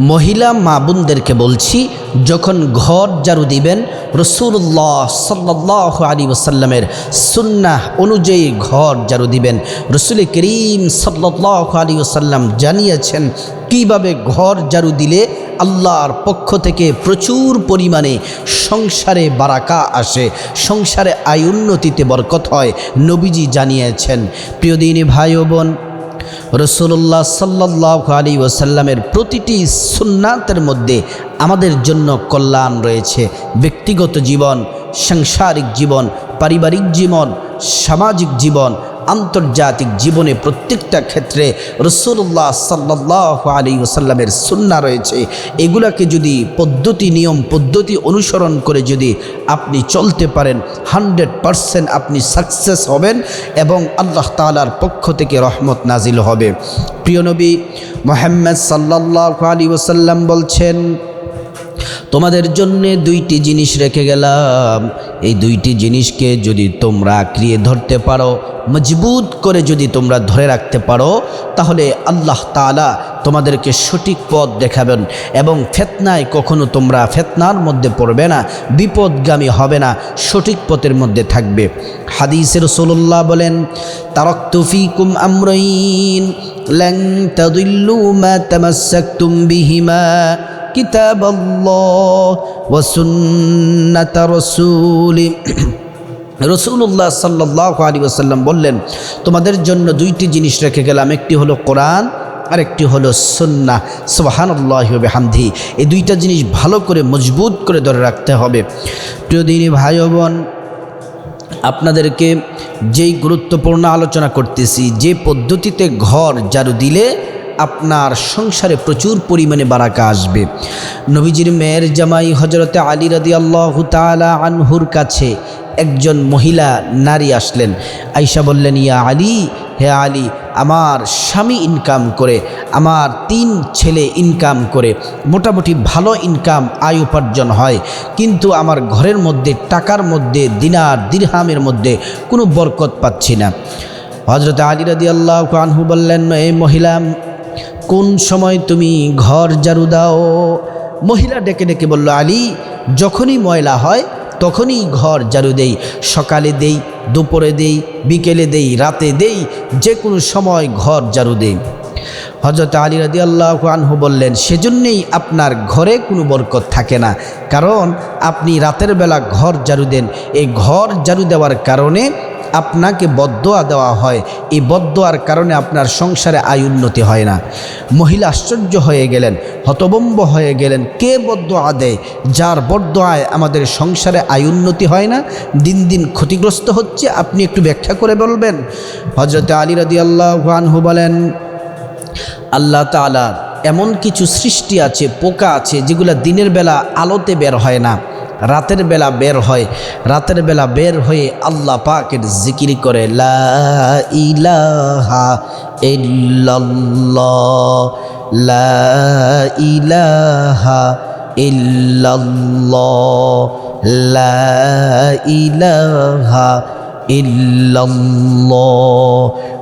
মহিলা মা বোনদেরকে বলছি, যখন ঘর জারু দিবেন, রসুল্লাহ সাল্লাহ আলী ওসাল্লামের সুন্নাহ অনুযায়ী ঘর জারু দিবেন। রসুল করিম সাল্লাহ আলী ওসাল্লাম জানিয়েছেন, কীভাবে ঘর জারু দিলে আল্লাহর পক্ষ থেকে প্রচুর পরিমাণে সংসারে বারাকা আসে, সংসারে আয় উন্নতিতে বরকত হয়, নবীজি জানিয়েছেন। প্রিয় দিনী ভাই বোন রসুল্লাহ সাল্লাহ আলী ওসাল্লামের প্রতিটি সুন্নাতের মধ্যে আমাদের জন্য কল্যাণ রয়েছে। ব্যক্তিগত জীবন, সাংসারিক জীবন, পারিবারিক জীবন, সামাজিক জীবন আন্তর্জাতিক জীবনে প্রত্যেকটা ক্ষেত্রে রসুল্লাহ সাল্লাহ আলী ওসাল্লামের সুন্না রয়েছে। এগুলাকে যদি পদ্ধতি, নিয়ম, পদ্ধতি অনুসরণ করে যদি আপনি চলতে পারেন, হান্ড্রেড পারসেন্ট আপনি সাকসেস হবেন এবং আল্লাহ তালার পক্ষ থেকে রহমত নাজিল হবে। প্রিয় নবী, মোহাম্মদ সাল্লাহ আলী ওসাল্লাম বলছেন তোমাদের জন্য দুইটি জিনিস রেখে গেলাম। এই দুইটি জিনিসকে যদি তোমরা আঁকড়িয়ে ধরতে পারো, মজবুত করে যদি তোমরা ধরে রাখতে পারো, তাহলে আল্লাহ তালা তোমাদেরকে সঠিক পথ দেখাবেন এবং ফেতনায় কখনো তোমরা ফেতনার মধ্যে পড়বে না, বিপদগামী হবে না, সঠিক পথের মধ্যে থাকবে। হাদিসের সোল্লাহ বলেন তারক তুফিকুম আমরইন তাদুল্লু মা তামাসাক্তুম কিতাব ওসুন্নাত রসুলি। রসুল্লাহ সাল্লাহ আলী ওসাল্লাম বললেন, তোমাদের জন্য দুইটি জিনিস রেখে গেলাম। একটি হলো কোরআন আর একটি হলো সন্না সোহানুল্লাহবে হামদি এই দুইটা জিনিস ভালো করে মজবুত করে ধরে রাখতে হবে। প্রিয় দিনী ভাই বোন, আপনাদেরকে যেই গুরুত্বপূর্ণ আলোচনা করতেছি, যে পদ্ধতিতে ঘর জারু দিলে আপনার সংসারে প্রচুর পরিমাণে বারাকা আসবে। নবীজির মেয়ের জামাই হজরতে আলী রাদি আল্লাহ তালা আনহুর কাছে একজন মহিলা, নারী আসলেন। আইসা বললেন, ইয়া আলী, হে আলী, আমার স্বামী ইনকাম করে, আমার তিন ছেলে ইনকাম করে, মোটামুটি ভালো ইনকাম আয় উপার্জন হয়, কিন্তু আমার ঘরের মধ্যে, টাকার মধ্যে, দিনার দিরহামের মধ্যে কোনো বরকত পাচ্ছি না। হজরত আলী রাদি আল্লাহ আনহু বললেন এই মহিলা কোন সময় তুমি ঘর জারু দাও? মহিলা ডেকে ডেকে বলল, আলী, যখনই ময়লা হয়, তখনই ঘর জারু দেই। সকালে দেই, দুপুরে দেই, বিকেলে দেই, রাতে দেই যে কোনো সময় ঘর জারু দেই। হজরত আলী রাদি আল্লাহ আনহু বললেন, সেজন্যেই আপনার ঘরে কোনো বরকত থাকে না। কারণ আপনি রাতের বেলা ঘর জারু দেন। এই ঘর জারু দেওয়ার কারণে আপনাকে বদোয়া দেওয়া হয়। এই বদোয়ার কারণে আপনার সংসারে আয় উন্নতি হয় না। মহিলা আশ্চর্য হয়ে গেলেন, হতবম্ব হয়ে গেলেন, কে বদোয়া দেয়? যার বদোয়ায় আমাদের সংসারে আয় উন্নতি হয় না, দিন দিন ক্ষতিগ্রস্ত হচ্ছে, আপনি একটু ব্যাখ্যা করে বলবেন। হজরত আলী রাদি আল্লাহানহু বলেন, আল্লাহ তালার এমন কিছু সৃষ্টি আছে, পোকা আছে, যেগুলো দিনের বেলা আলোতে বের হয় না। রাতের বেলা বের হয়। রাতের বেলা বের হয়ে আল্লাহ পাকের জিকির করে, লা ইলাহা লা ইলাহা লা ইলাহা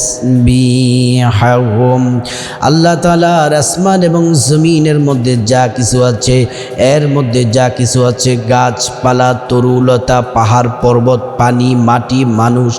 তাসবিহাহুম আল্লাহ তাআলার আসমান এবং জমিনের মধ্যে যা কিছু আছে, এর মধ্যে যা কিছু আছে, গাছপালা, তরুলতা, পাহাড়, পর্বত, পানি, মাটি, মানুষ,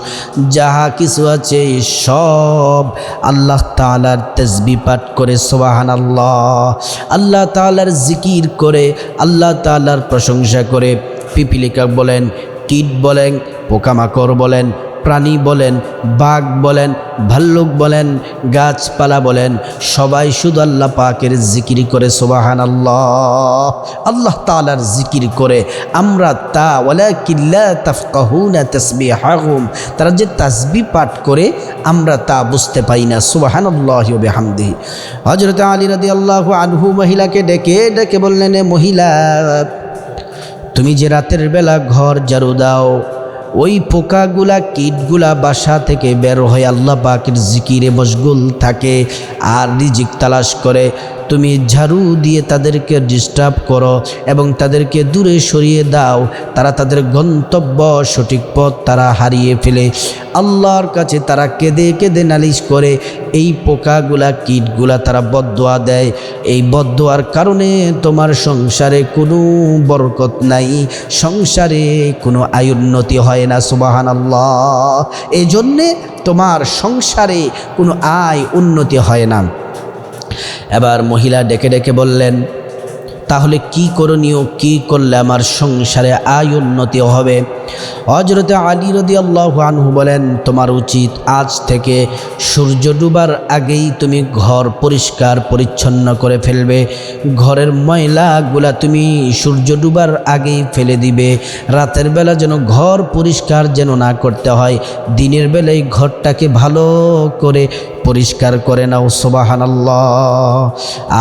যাহা কিছু আছে, সব আল্লাহ তাআলার তসবি পাঠ করে সোবাহান আল্লাহ আল্লাহ তাআলার জিকির করে, আল্লাহ তাআলার প্রশংসা করে, পিপিলিকা বলেন, কীট বলেন, পোকামাকড় বলেন প্রাণী বলেন, বাঘ বলেন, ভাল্লুক বলেন, গাছপালা বলেন, সবাই শুধু আল্লাহ পাকের জিকির করে সোবাহান আল্লাহ আল্লাহ তালার জিকির করে, আমরা তা ওলা কিল্লা তাফকাহুনা তসবি হাগুম তারা যে তাসবি পাঠ করে, আমরা তা বুঝতে পাই না সুবাহান আল্লাহ হামদি হজরত আলী রাদি আল্লাহ আনহু মহিলাকে ডেকে ডেকে বললেন, "এ মহিলা, তুমি যে রাতের বেলা ঘর ঝাড়ু দাও ওই পোকাগুলা, কীটগুলা বাসা থেকে বের হয়ে আল্লাহ পাকের জিকিরে মশগুল থাকে আর রিজিক তালাশ করে। তুমি ঝাড়ু দিয়ে তাদেরকে ডিস্টার্ব করো এবং তাদেরকে দূরে সরিয়ে দাও। তারা তাদের গন্তব্য সঠিক পথ তারা হারিয়ে ফেলে। আল্লাহর কাছে তারা কেঁদে কেঁদে নালিশ করে, এই পোকাগুলা কীটগুলা তারা বদোয়া দেয়। এই বদোয়ার কারণে তোমার সংসারে কোনো বরকত নাই। সংসারে কোনো আয়োন্নতি হয় না সুবাহান আল্লাহ এই জন্যে তোমার সংসারে কোনো আয় উন্নতি হয় না। এবার মহিলা ডেকে ডেকে বললেন, তাহলে কি করণীয়? কি করলে আমার সংসারে আয় উন্নতি হবে? হজরতে আলী রদি আল্লাহ আনহু বলেন, তোমার উচিত আজ থেকে সূর্য ডুবার আগেই তুমি ঘর পরিষ্কার পরিচ্ছন্ন করে ফেলবে। ঘরের ময়লাগুলা তুমি সূর্য ডুবার আগেই ফেলে দিবে। রাতের বেলা যেন ঘর পরিষ্কার যেন না করতে হয়, দিনের বেলায় ঘরটাকে ভালো করে পরিষ্কার করে নাও সোবাহান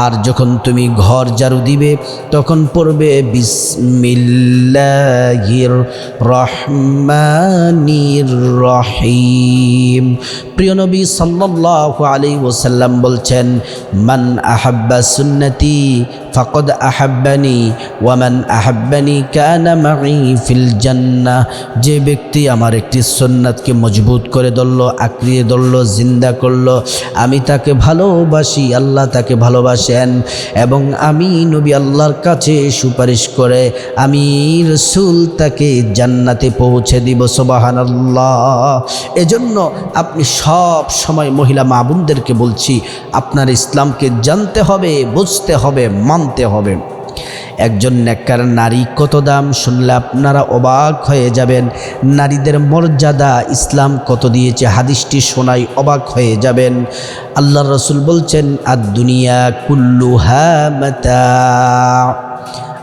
আর যখন তুমি ঘর ঝাড়ু দিবে, তখন পড়বে বিসমিল্লাহির রহমানির রহিম প্রিয় নবী সাল্লাল্লাহু আলাইহি ওয়াসাল্লাম বলছেন, মান আহাব্বা সুন্নতি ফাকদ আহাব্বানি ওয়ামান আহাব্বানি কানা ফিল জান্নাহ। যে ব্যক্তি আমার একটি সুন্নাতকে মজবুত করে ধরলো, আঁকড়িয়ে ধরলো, জিন্দা করল, আমি তাকে ভালোবাসি, আল্লাহ তাকে ভালোবাসেন এবং আমি নবী আল্লাহর কাছে সুপারিশ করে আমি রসুল তাকে জান্নাতে পৌঁছে দিব সোবাহান আল্লাহ এজন্য আপনি সব সময় মহিলা মা বোনদেরকে বলছি, আপনার ইসলামকে জানতে হবে, বুঝতে হবে, মানতে হবে। একজন নেককার নারী কত দাম শুনলে আপনারা অবাক হয়ে যাবেন। নারীদের মর্যাদা ইসলাম কত দিয়েছে হাদিসটি শোনাই অবাক হয়ে যাবেন। আল্লাহ রসুল বলছেন আর দুনিয়া কুল্লু মাতা।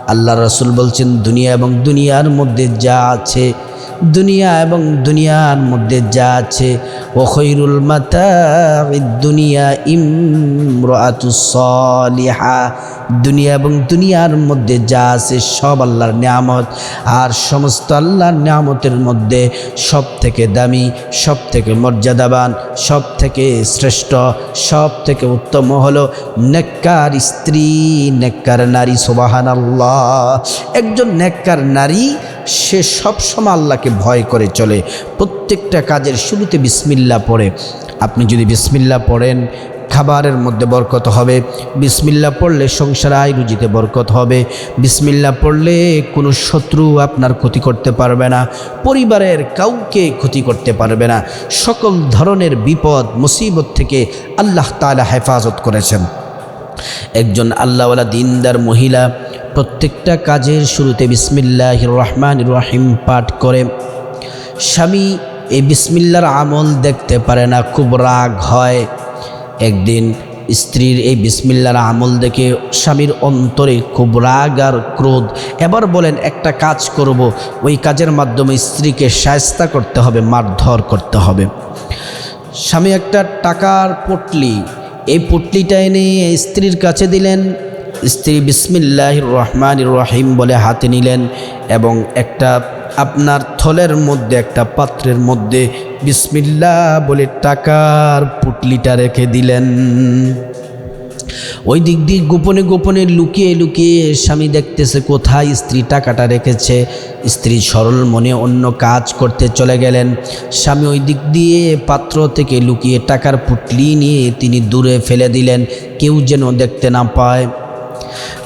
আল্লাহ রসুল বলছেন, দুনিয়া এবং দুনিয়ার মধ্যে যা আছে দুনিয়া এবং দুনিয়ার মধ্যে যা আছে। ও খৈরুল মাতা দুনিয়া ইমরাতুসলিহা দুনিয়া এবং দুনিয়ার মধ্যে যা আছে সব আল্লাহর নিয়ামত। আর সমস্ত আল্লাহর নিয়ামতের মধ্যে সব থেকে দামি সব থেকে মর্যাদাবান সব থেকে শ্রেষ্ঠ সব থেকে উত্তম হলো নেককার স্ত্রী, নেককার নারী সোবাহান আল্লাহ একজন নেককার নারী সে সবসময় আল্লাহকে ভয় করে চলে। প্রত্যেকটা কাজের শুরুতে বিসমিল্লা পড়ে। আপনি যদি বিসমিল্লা পড়েন, খাবারের মধ্যে বরকত হবে। বিসমিল্লা পড়লে সংসার আয় রুজিতে বরকত হবে। বিসমিল্লা পড়লে কোনো শত্রু আপনার ক্ষতি করতে পারবে না। পরিবারের কাউকে ক্ষতি করতে পারবে না। সকল ধরনের বিপদ, মুসিবত থেকে আল্লাহ তালা হেফাজত করেছেন। একজন আল্লাহওয়ালা দিনদার মহিলা প্রত্যেকটা কাজের শুরুতে বিসমিল্লাহ রহমান রহিম পাঠ করে। স্বামী এই বিসমিল্লার আমল দেখতে পারে না, খুব রাগ হয়। একদিন স্ত্রীর এই বিসমিল্লার আমল দেখে স্বামীর অন্তরে খুব রাগ আর ক্রোধ। এবার বলেন, একটা কাজ করব, ওই কাজের মাধ্যমে স্ত্রীকে সায়স্তা করতে হবে, মারধর করতে হবে। স্বামী একটা টাকার পটলি এই পুটলিটা এনে স্ত্রীর কাছে দিলেন। স্ত্রী বিসমিল্লাহ রহমান রহিম বলে হাতে নিলেন এবং একটা আপনার থলের মধ্যে, একটা পাত্রের মধ্যে বিসমিল্লা বলে টাকার পুটলিটা রেখে দিলেন। ওই দিক দিয়ে গোপনে গোপনে লুকিয়ে লুকিয়ে স্বামী দেখতেছে কোথায় স্ত্রী টাকাটা রেখেছে। স্ত্রী সরল মনে অন্য কাজ করতে চলে গেলেন। স্বামী ওই দিক দিয়ে পাত্র থেকে লুকিয়ে টাকার পুটলি নিয়ে তিনি দূরে ফেলে দিলেন, কেউ যেন দেখতে না পায়।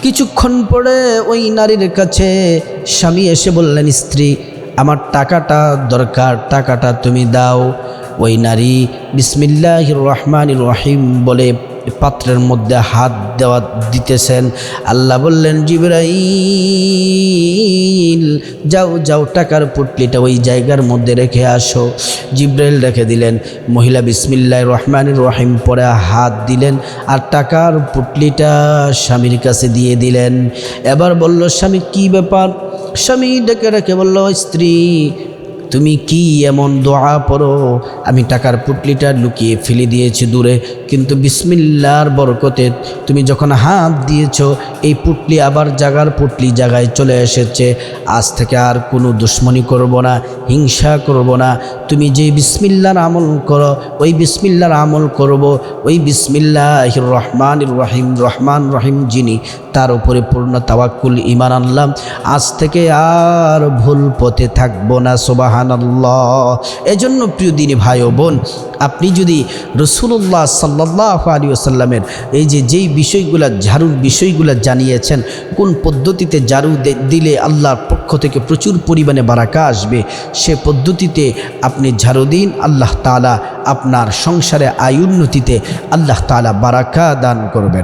কিছুক্ষণ পরে ওই নারীর কাছে স্বামী এসে বললেন, স্ত্রী, আমার টাকাটা দরকার, টাকাটা তুমি দাও। ওই নারী বিসমিল্লাহ রহমান রহিম বলে পাত্রের মধ্যে হাত দেওয়া দিতেছেন। আল্লাহ বললেন, জিব্রাইল, যাও যাও, টাকার পুটলিটা ওই জায়গার মধ্যে রেখে আসো। জিব্রাইল রেখে দিলেন। মহিলা বিসমিল্লাহ রহমান রহিম পরে হাত দিলেন আর টাকার পুটলিটা স্বামীর কাছে দিয়ে দিলেন। এবার বলল, স্বামী, কি ব্যাপার? স্বামী ডেকে রেখে বলল স্ত্রী, তুমি কি এমন দোয়া পড়ো? আমি টাকার পুটলিটা লুকিয়ে ফেলে দিয়েছি দূরে। কিন্তু বিসমিল্লার বরকতে তুমি যখন হাত দিয়েছ, এই পুটলি আবার জাগার পুটলি জায়গায় চলে এসেছে। আজ থেকে আর কোনো দুশ্মনী করব না, হিংসা করব না। তুমি যে বিসমিল্লার আমল করো, ওই বিসমিল্লার আমল করব। ওই বিসমিল্লাহ রহমান রহিম রহমান রহিম যিনি, তার উপরে পূর্ণ তাওয়াক্কুল ইমান আনলাম। আজ থেকে আর ভুল পথে থাকব না সোবাহান আল্লাহ এজন্য প্রিয় দিনী ভাই ও বোন আপনি যদি রসুল্লাহ সাল্লাহ আলী আসাল্লামের এই যে যেই বিষয়গুলা, ঝাড়ুর বিষয়গুলো জানিয়েছেন, কোন পদ্ধতিতে ঝাড়ু দিলে আল্লাহর পক্ষ থেকে প্রচুর পরিমাণে বারাকা আসবে, সে পদ্ধতিতে আপনি ঝাড়ু দিন, আল্লাহ তালা আপনার সংসারে আয় উন্নতিতে আল্লাহ তালা বারাকা দান করবেন।